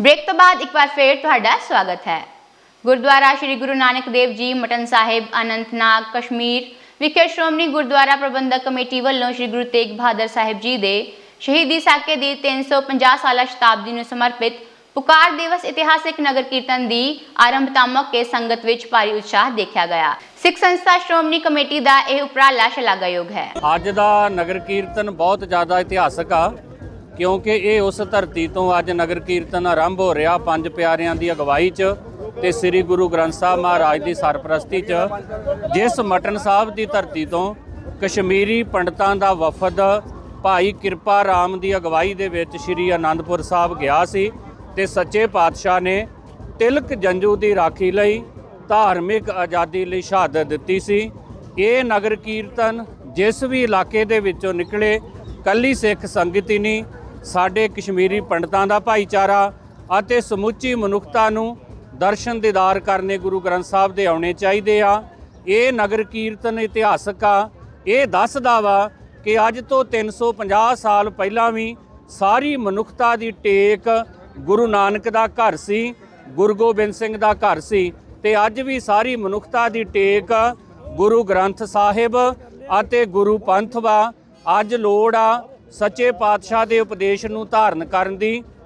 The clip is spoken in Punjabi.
ਬ੍ਰੇਕ ਤੋਂ ਬਾਅਦ ਇੱਕ ਵਾਰ ਫੇਰ ਤੁਹਾਡਾ ਸਵਾਗਤ ਹੈ। ਗੁਰਦੁਆਰਾ ਸ੍ਰੀ ਗੁਰੂ ਨਾਨਕ ਦੇਵ ਜੀ, ਮਟਨ ਸਾਹਿਬ ਅਨੰਤਨਾਗ ਕਸ਼ਮੀਰ ਵਿਖੇ ਸ਼੍ਰੋਮਣੀ ਗੁਰਦੁਆਰਾ ਪ੍ਰਬੰਧਕ ਕਮੇਟੀ ਵੱਲੋਂ ਸ੍ਰੀ ਗੁਰੂ ਤੇਗ ਬਹਾਦਰ ਸਾਹਿਬ ਜੀ ਦੇ ਸ਼ਹੀਦੀ ਸਾਕੇ ਦੀ 350 ਸਾਲਾ ਸ਼ਤਾਬਦੀ ਨੂੰ ਸਮਰਪਿਤ ਪੁਕਾਰ ਦਿਵਸ ਇਤਿਹਾਸਿਕ ਨਗਰ ਕੀਰਤਨ ਦੀ ਆਰੰਭਤਾ ਮੌਕੇ ਸੰਗਤ ਵਿੱਚ ਭਾਰੀ ਉਤਸ਼ਾਹ ਦੇਖਿਆ ਗਿਆ। ਸਿੱਖ ਸੰਸਥਾ ਸ਼੍ਰੋਮਣੀ ਕਮੇਟੀ ਦਾ ਇਹ ਉਪਰਾਲਾ ਸ਼ਲਾਘਾਯੋਗ ਹੈ। ਅੱਜ ਦਾ ਨਗਰ ਕੀਰਤਨ ਬਹੁਤ ਜ਼ਿਆਦਾ ਇਤਿਹਾਸਕ ਆ। ਕਿਉਂਕਿ ਇਹ ਉਸ ਧਰਤੀ ਤੋਂ ਅੱਜ ਨਗਰ ਕੀਰਤਨ ਆਰੰਭ ਹੋ ਰਿਹਾ ਪੰਜ ਪਿਆਰਿਆਂ ਦੀ ਅਗਵਾਈ 'ਚ ਤੇ ਸ੍ਰੀ ਗੁਰੂ ਗ੍ਰੰਥ ਸਾਹਿਬ ਮਹਾਰਾਜ ਦੀ ਸਰਪ੍ਰਸਤੀ 'ਚ। ਜਿਸ ਮਟਨ ਸਾਹਿਬ ਦੀ ਧਰਤੀ ਤੋਂ ਕਸ਼ਮੀਰੀ ਪੰਡਤਾਂ ਦਾ ਵਫਦ ਭਾਈ ਕਿਰਪਾ ਰਾਮ ਦੀ ਅਗਵਾਈ ਦੇ ਵਿੱਚ ਸ੍ਰੀ ਆਨੰਦਪੁਰ ਸਾਹਿਬ ਗਿਆ ਸੀ ਤੇ ਸੱਚੇ ਪਾਤਸ਼ਾਹ ਨੇ ਤਿਲਕ ਜੰਜੂ ਦੀ ਰਾਖੀ ਲਈ ਧਾਰਮਿਕ ਆਜ਼ਾਦੀ ਲਈ ਸ਼ਹਾਦਤ ਦਿੱਤੀ ਸੀ। ਇਹ ਨਗਰ ਕੀਰਤਨ ਜਿਸ ਵੀ ਇਲਾਕੇ ਦੇ ਵਿੱਚੋਂ ਨਿਕਲੇ, ਕੱਲੀ ਸਿੱਖ ਸੰਗਤ ਹੀ ਨਹੀਂ ਸਾਡੇ ਕਸ਼ਮੀਰੀ ਪੰਡਤਾਂ ਦਾ ਭਾਈਚਾਰਾ ਅਤੇ ਸਮੁੱਚੀ ਮਨੁੱਖਤਾ ਨੂੰ ਦਰਸ਼ਨ ਦੀਦਾਰ ਕਰਨੇ ਗੁਰੂ ਗ੍ਰੰਥ ਸਾਹਿਬ ਦੇ ਆਉਣੇ ਚਾਹੀਦੇ ਆ। ਇਹ ਨਗਰ ਕੀਰਤਨ ਇਤਿਹਾਸਕ ਆ। ਇਹ ਦੱਸਦਾ ਵਾ ਕਿ ਅੱਜ ਤੋਂ 350 ਸਾਲ ਪਹਿਲਾਂ ਵੀ ਸਾਰੀ ਮਨੁੱਖਤਾ ਦੀ ਟੇਕ ਗੁਰੂ ਨਾਨਕ ਦਾ ਘਰ ਸੀ, ਗੁਰੂ ਗੋਬਿੰਦ ਸਿੰਘ ਦਾ ਘਰ ਸੀ ਤੇ ਅੱਜ ਵੀ ਸਾਰੀ ਮਨੁੱਖਤਾ ਦੀ ਟੇਕ ਗੁਰੂ ਗ੍ਰੰਥ ਸਾਹਿਬ ਅਤੇ ਗੁਰੂ ਪੰਥ ਵਾ। ਅੱਜ ਲੋੜ ਆ ਸੱਚੇ ਪਾਤਸ਼ਾਹ ਦੇ ਉਪਦੇਸ਼ ਨੂੰ ਧਾਰਨ ਕਰਨ ਦੀ